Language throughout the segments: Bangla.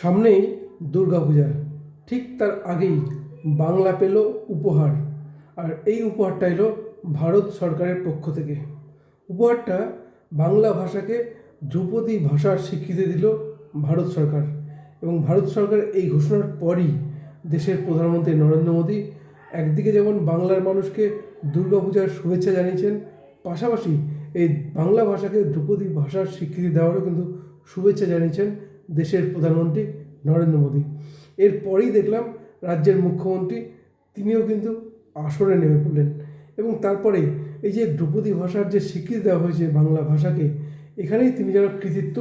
সামনেই দুর্গাপূজা। ঠিক তার আগেই বাংলা পেল উপহার। আর এই উপহারটা এলো ভারত সরকারের পক্ষ থেকে। উপহারটা বাংলা ভাষাকে ধ্রুপদী ভাষার স্বীকৃতি দিল ভারত সরকার। এবং ভারত সরকার এই ঘোষণার পরই দেশের প্রধানমন্ত্রী নরেন্দ্র মোদী একদিকে যেমন বাংলার মানুষকে দুর্গাপূজার শুভেচ্ছা জানিয়েছেন, পাশাপাশি এই বাংলা ভাষাকে ধ্রুপদী ভাষার স্বীকৃতি দেওয়ারও কিন্তু শুভেচ্ছা জানিয়েছেন দেশের প্রধানমন্ত্রী নরেন্দ্র মোদী। এরপরেই দেখলাম রাজ্যের মুখ্যমন্ত্রী, তিনিও কিন্তু আসরে নেমে পড়লেন এবং তারপরে এই যে ধ্রুপদী ভাষার যে স্বীকৃতি দেওয়া হয়েছে বাংলা ভাষাকে, এখানেই তিনি যেন কৃতিত্ব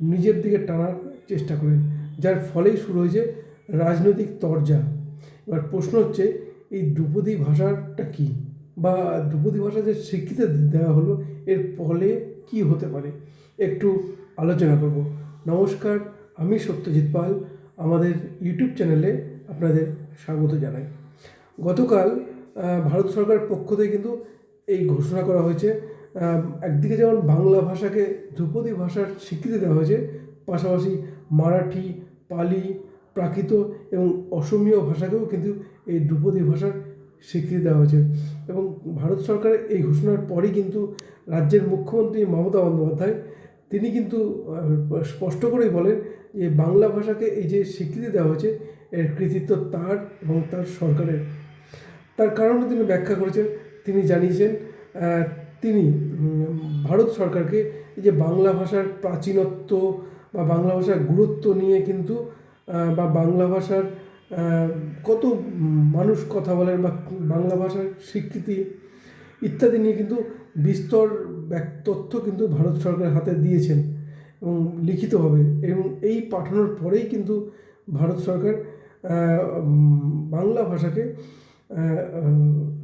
নিজের দিকে টানার চেষ্টা করেন, যার ফলেই শুরু হয়েছে রাজনৈতিক তরজা। এবার প্রশ্ন হচ্ছে, এই ধ্রুপদী ভাষাটা কী? বা ধ্রুপদী ভাষা যে স্বীকৃতি দেওয়া হলো, এর ফলে কি হতে পারে? একটু আলোচনা করব। নমস্কার আমি সত্যজিৎ পাল, আমাদের ইউটিউব চ্যানেলে আপনাদের স্বাগত জানাই। গতকাল ভারত সরকারের পক্ষ থেকে কিন্তু এই ঘোষণা করা হয়েছে একদিকে যেমন বাংলা ভাষাকে ধ্রুপদী ভাষার স্বীকৃতি দেওয়া হয়েছে, পাশাপাশি মারাঠি, পালি, প্রাকৃত এবং অসমীয় ভাষাকেও কিন্তু এই ধ্রুপদী ভাষার স্বীকৃতি দেওয়া হয়েছে। এবং ভারত সরকারের এই ঘোষণার পরই কিন্তু রাজ্যের মুখ্যমন্ত্রী মমতা বন্দ্যোপাধ্যায় তিনি কিন্তু স্পষ্ট করেই বলেন যে বাংলা ভাষাকে এই যে স্বীকৃতি দেওয়া হয়েছে, এর কৃতিত্ব তার এবং তার সরকারের। তার কারণও তিনি ব্যাখ্যা করেছেন। তিনি জানিয়েছেন তিনি ভারত সরকারকে এই যে বাংলা ভাষার প্রাচীনত্ব বা বাংলা ভাষার গুরুত্ব নিয়ে কিন্তু বা বাংলা ভাষার কত মানুষ কথা বলেন বা বাংলা ভাষার স্বীকৃতি ইত্যাদি নিয়ে কিন্তু বিস্তর তথ্য কিন্তু ভারত সরকারের হাতে দিয়েছেন এবং লিখিতভাবে এবং এই পাঠানোর পরেই কিন্তু ভারত সরকার বাংলা ভাষাকে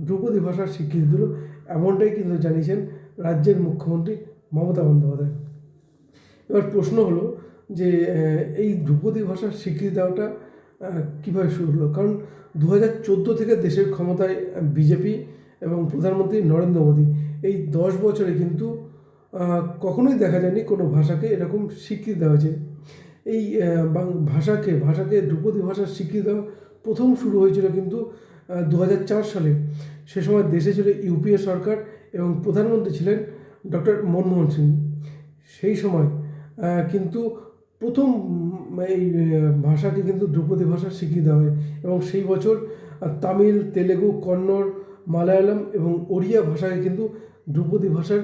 ধ্রুপদী ভাষার স্বীকৃতি দিল। এমনটাই কিন্তু জানিয়েছেন রাজ্যের মুখ্যমন্ত্রী মমতা বন্দ্যোপাধ্যায়। এবার প্রশ্ন হলো যে এই ধ্রুপদী ভাষার স্বীকৃতি দেওয়াটা কীভাবে শুরু হলো? কারণ দু হাজার চোদ্দ থেকে দেশের ক্ষমতায় বিজেপি এবং প্রধানমন্ত্রী নরেন্দ্র মোদী। এই দশ বছরে কিন্তু কখনোই দেখা যায়নি কোনো ভাষাকে এরকম স্বীকৃতি দেওয়া হয়েছে। এই ভাষাকে ভাষাকে ধ্রুপদী ভাষার স্বীকৃতি দেওয়া প্রথম শুরু হয়েছিল কিন্তু দু সালে। সে সময় দেশে ছিল ইউপিএ সরকার এবং প্রধানমন্ত্রী ছিলেন ডক্টর মনমোহন সিং। সেই সময় কিন্তু প্রথম এই ভাষাকে কিন্তু ধ্রুপদী ভাষার স্বীকৃতি দেওয়া হয়। এবং সেই বছর তামিল, তেলেগু, কন্নড় মালায়ালাম এবং ওড়িয়া ভাষাকে কিন্তু ধ্রুপদী ভাষার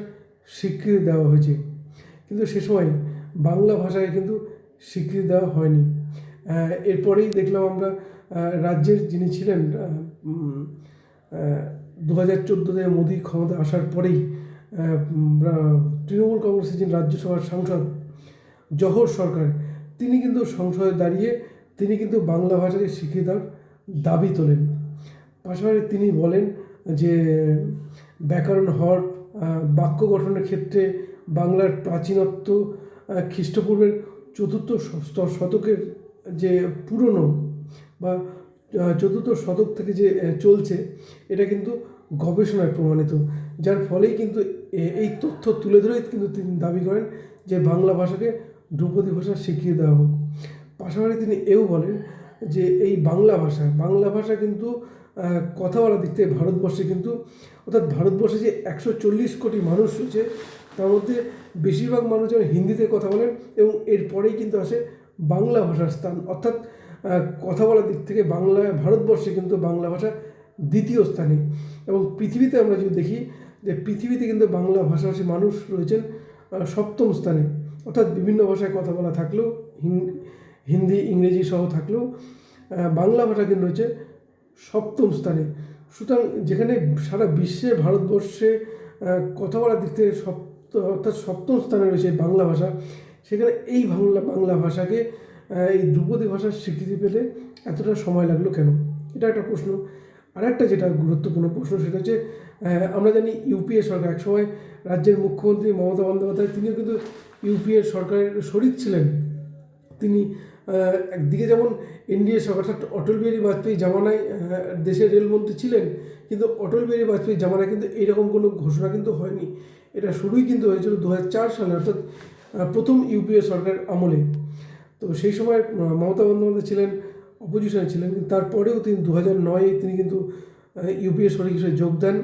স্বীকৃতি দেওয়া হয়েছে। কিন্তু সে সময় বাংলা ভাষাকে কিন্তু স্বীকৃতি দেওয়া হয়নি। এরপরেই দেখলাম আমরা রাজ্যের যিনি ছিলেন দু হাজার চোদ্দোতে মোদী ক্ষমতা আসার পরেই তৃণমূল কংগ্রেসের যিনি রাজ্যসভার সাংসদ জহর সরকার, তিনি কিন্তু সংসদে দাঁড়িয়ে তিনি কিন্তু বাংলা ভাষাকে স্বীকৃতি দাবি তোলেন। পাশাপাশি তিনি বলেন যে ব্যাকরণ হর বাক্য গঠনের ক্ষেত্রে বাংলার প্রাচীনত্ব খ্রিস্টপূর্বের চতুর্থ শতকের যে পুরনো বা চতুর্থ শতক থেকে যে চলছে, এটা কিন্তু গবেষণায় প্রমাণিত। যার ফলেই কিন্তু এই তথ্য তুলে ধরেই কিন্তু তিনি দাবি করেন যে বাংলা ভাষাকে ধ্রুপদী ভাষা শিখিয়ে দেওয়া হোক। পাশাপাশি তিনি এও বলেন যে এই বাংলা ভাষা বাংলা ভাষা কিন্তু কথা বলার দিক থেকে ভারতবর্ষে কিন্তু, অর্থাৎ ভারতবর্ষে যে একশো চল্লিশ কোটি মানুষ রয়েছে, তার মধ্যে বেশিরভাগ মানুষ যেন হিন্দিতে কথা বলেন এবং এরপরেই কিন্তু আসে বাংলা ভাষার স্থান। অর্থাৎ কথা বলার দিক থেকে বাংলা ভারতবর্ষে কিন্তু বাংলা ভাষা দ্বিতীয় স্থানে। এবং পৃথিবীতে আমরা যদি দেখি, যে পৃথিবীতে কিন্তু বাংলা ভাষাভাষী মানুষ রয়েছেন সপ্তম স্থানে। অর্থাৎ বিভিন্ন ভাষায় কথা বলা থাকলেও হিন্দি, ইংরেজি সহ থাকলেও বাংলা ভাষা কিন্তু রয়েছে সপ্তম স্থানে। সুতরাং যেখানে সারা বিশ্বে, ভারতবর্ষে কথা বলার দিক থেকে সপ্ত, অর্থাৎ সপ্তম স্থানে রয়েছে বাংলা ভাষা। সেখানে এই বাংলা বাংলা ভাষাকে এই ধ্রুপদী ভাষার স্বীকৃতি পেলে এতটা সময় লাগল কেন? এটা একটা প্রশ্ন। আর একটা যেটা গুরুত্বপূর্ণ প্রশ্ন সেটা হচ্ছে আমরা জানি ইউপিএ সরকার, একসময় রাজ্যের মুখ্যমন্ত্রী মমতা বন্দ্যোপাধ্যায়, তিনিও কিন্তু ইউপিএ সরকারের শরিক ছিলেন। তিনি একদিকে যেমন এনডিএ সরকার, অর্থাৎ অটল বিহারী বাজপেয়ী জামানায় দেশের রেলমন্ত্রী ছিলেন, কিন্তু অটল বিহারী বাজপেয়ী জামানায় কিন্তু এইরকম কোনো ঘোষণা কিন্তু হয়নি। এটা শুরুই কিন্তু হয়েছিল দু হাজার চার সালে, অর্থাৎ প্রথম ইউপিএ সরকার আমলে। তো সেই সময় মমতা বন্দ্যোপাধ্যায় ছিলেন, অপোজিশনে ছিলেন, কিন্তু তারপরেও তিনি দু হাজার নয়ে তিনি কিন্তু ইউপিএ সরকার হিসেবে যোগ দেন।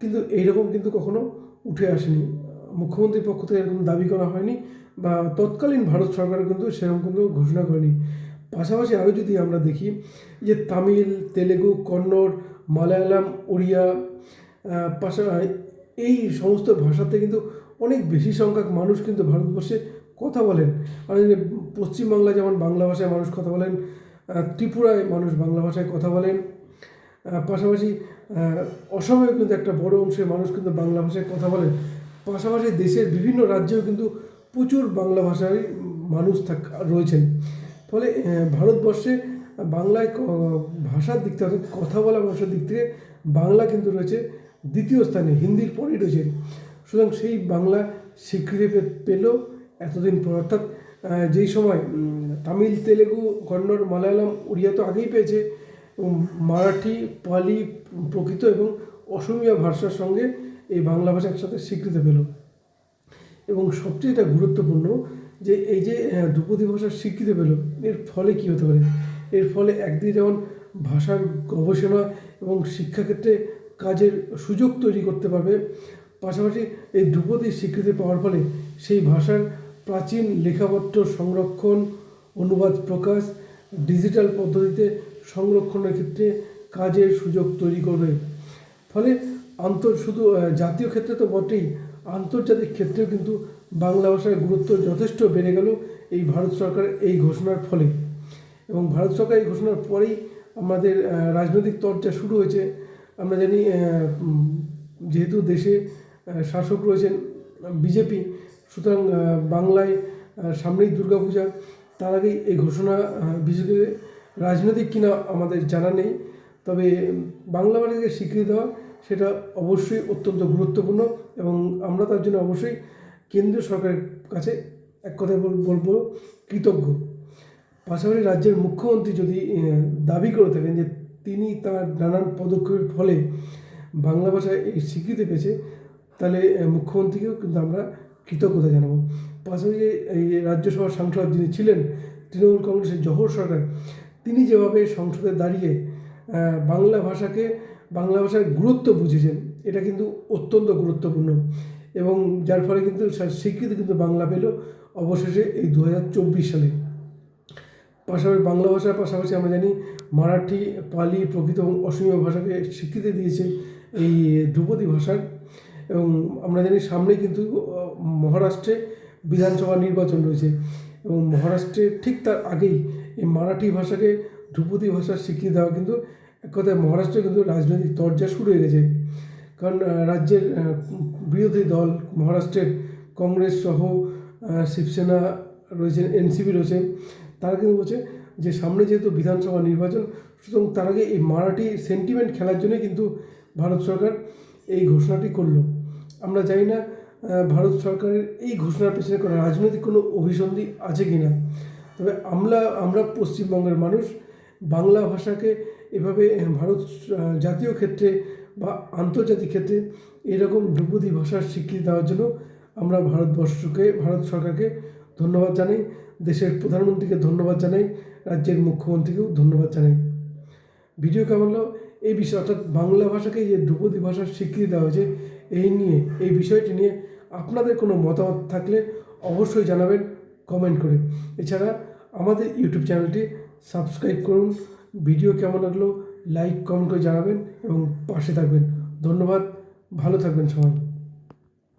কিন্তু এইরকম কিন্তু কখনো উঠে আসেনি। মুখ্যমন্ত্রীর পক্ষ থেকে এরকম দাবি করা হয়নি বা তৎকালীন ভারত সরকার কিন্তু সেরকম কিন্তু ঘোষণা করেনি। পাশাপাশি আরও যদি আমরা দেখি যে তামিল, তেলেগু, কন্নড়, মালায়ালাম, ওড়িয়া পাশা, এই সমস্ত ভাষাতে কিন্তু অনেক বেশি সংখ্যক মানুষ কিন্তু ভারতবর্ষে কথা বলেন। মানে যে পশ্চিমবাংলা যেমন বাংলা ভাষায় মানুষ কথা বলেন ত্রিপুরায় মানুষ বাংলা ভাষায় কথা বলেন পাশাপাশি অসমেও কিন্তু একটা বড় অংশের মানুষ কিন্তু বাংলা ভাষায় কথা বলেন। পাশাপাশি দেশের বিভিন্ন রাজ্যেও কিন্তু প্রচুর বাংলা ভাষায় মানুষ থাক, রয়েছেন। ফলে ভারতবর্ষে বাংলায় ভাষার দিক থেকে কথা বলা ভাষার দিক থেকে বাংলা কিন্তু রয়েছে দ্বিতীয় স্থানে, হিন্দির পরেই রয়েছে। সুতরাং সেই বাংলা স্বীকৃতি পেল এতদিন পর। অর্থাৎ যেই সময় তামিল, তেলেগু, কন্নড়, মালায়ালাম, উড়িয়া তো আগেই পেয়েছে মারাঠি, পালি প্রকৃত এবং অসমীয়া ভাষার সঙ্গে এই বাংলা ভাষা একসাথে স্বীকৃতি পেল। এবং সবচেয়ে এটা গুরুত্বপূর্ণ যে এই যে ধ্রুপদী ভাষার স্বীকৃতি পেল, এর ফলে কী হতে পারে? এর ফলে একদিকে যেমন ভাষার গবেষণা এবং শিক্ষাক্ষেত্রে কাজের সুযোগ তৈরি করতে পারবে, পাশাপাশি এই ধ্রুপদী স্বীকৃতি পাওয়ার ফলে সেই ভাষার প্রাচীন লেখাপত্র সংরক্ষণ, অনুবাদ প্রকাশ, ডিজিটাল পদ্ধতিতে সংরক্ষণের ক্ষেত্রে কাজের সুযোগ তৈরি করবে। ফলে আন্তর, শুধু জাতীয় ক্ষেত্রে তো বটেই, আন্তর্জাতিক ক্ষেত্রেও কিন্তু বাংলা ভাষার গুরুত্ব যথেষ্ট বেড়ে গেল এই ভারত সরকারের এই ঘোষণার ফলে। এবং ভারত সরকার এই ঘোষণার পরেই আমাদের রাজনৈতিক চর্চা শুরু হয়েছে। আমরা জানি যেহেতু দেশে শাসক রয়েছেন বিজেপি, সুতরাং বাংলায় সামনেই দুর্গাপূজা, তার আগেই এই ঘোষণা বিশেষ করে রাজনৈতিক কিনা আমাদের জানা নেই। তবে বাংলা ভাষাকে স্বীকৃতি দেওয়া সেটা অবশ্যই অত্যন্ত গুরুত্বপূর্ণ এবং আমরা তার জন্য অবশ্যই কেন্দ্রীয় সরকারের কাছে এক কথায় বল- বলব কৃতজ্ঞ। পাশাপাশি রাজ্যের মুখ্যমন্ত্রী যদি দাবি করে থাকেন যে তিনি তার নানান পদক্ষেপের ফলে বাংলা ভাষায় এই স্বীকৃতি পেয়েছে, তাহলে মুখ্যমন্ত্রীকেও কিন্তু আমরা কৃতজ্ঞতা জানাব। পাশাপাশি এই রাজ্যসভার সাংসদ যিনি ছিলেন, তৃণমূল কংগ্রেসের জহর সরকার, তিনি যেভাবে সংসদে দাঁড়িয়ে বাংলা ভাষাকে বাংলা ভাষার গুরুত্ব বুঝেছেন। এটা কিন্তু অত্যন্ত গুরুত্বপূর্ণ। এবং যার ফলে কিন্তু স্বীকৃতি কিন্তু বাংলা পেল অবশেষে এই দু হাজার চব্বিশ সালে। পাশাপাশি বাংলা ভাষার পাশাপাশি আমরা জানি মারাঠি, পালি, প্রকৃত এবং অসমীয়া ভাষাকে স্বীকৃতি দিয়েছে এই ধ্রুপদী ভাষার। এবং আমরা জানি সামনে কিন্তু মহারাষ্ট্রে বিধানসভা নির্বাচন রয়েছে। এবং মহারাষ্ট্রে ঠিক তার আগেই এই মারাঠি ভাষাকে ধ্রুপদী ভাষার স্বীকৃতি দেওয়া কিন্তু এক কথায় মহারাষ্ট্রে কিন্তু রাজনৈতিক তরজা শুরু হয়ে গেছে। কারণ রাজ্যের বিরোধী দল, মহারাষ্ট্রের কংগ্রেস সহ শিবসেনা রয়েছে, এনসিপি রয়েছে, তারা কিন্তু বলছে যে সামনে যেহেতু বিধানসভা নির্বাচন, সুতরাং তার আগে এই মারাঠি সেন্টিমেন্ট খেলার জন্য কিন্তু ভারত সরকার এই ঘোষণাটি করল। আমরা জানি না ভারত সরকারের এই ঘোষণার পেছনে কোনো রাজনৈতিক কোনো অভিসন্ধি আছে কি না তবে আমরা আমরা পশ্চিমবঙ্গের মানুষ বাংলা ভাষাকে এভাবে ভারত জাতীয় ক্ষেত্রে বা আন্তর্জাতিক ক্ষেত্রে এরকম ধ্রুপদী ভাষার স্বীকৃতি দেওয়ার জন্য আমরা ভারতবর্ষকে, ভারত সরকারকে ধন্যবাদ জানাই। দেশের প্রধানমন্ত্রীকে ধন্যবাদ জানাই। রাজ্যের মুখ্যমন্ত্রীকেও ধন্যবাদ জানাই। ভিডিও কেমন হলো এই বিষয়, অর্থাৎ বাংলা ভাষাকে যে ধ্রুপদী ভাষার স্বীকৃতি দেওয়া হয়েছে, এই নিয়ে, এই বিষয়টি নিয়ে আপনাদের কোনো মতামত থাকলে অবশ্যই জানাবেন কমেন্ট করে। এছাড়া আমাদের ইউটিউব চ্যানেলটি সাবস্ক্রাইব করুন। ভিডিও কেমন লাগল লাইক কমেন্ট করে জানাবেন এবং পাশে থাকবেন। ধন্যবাদ ভালো থাকবেন সবাই।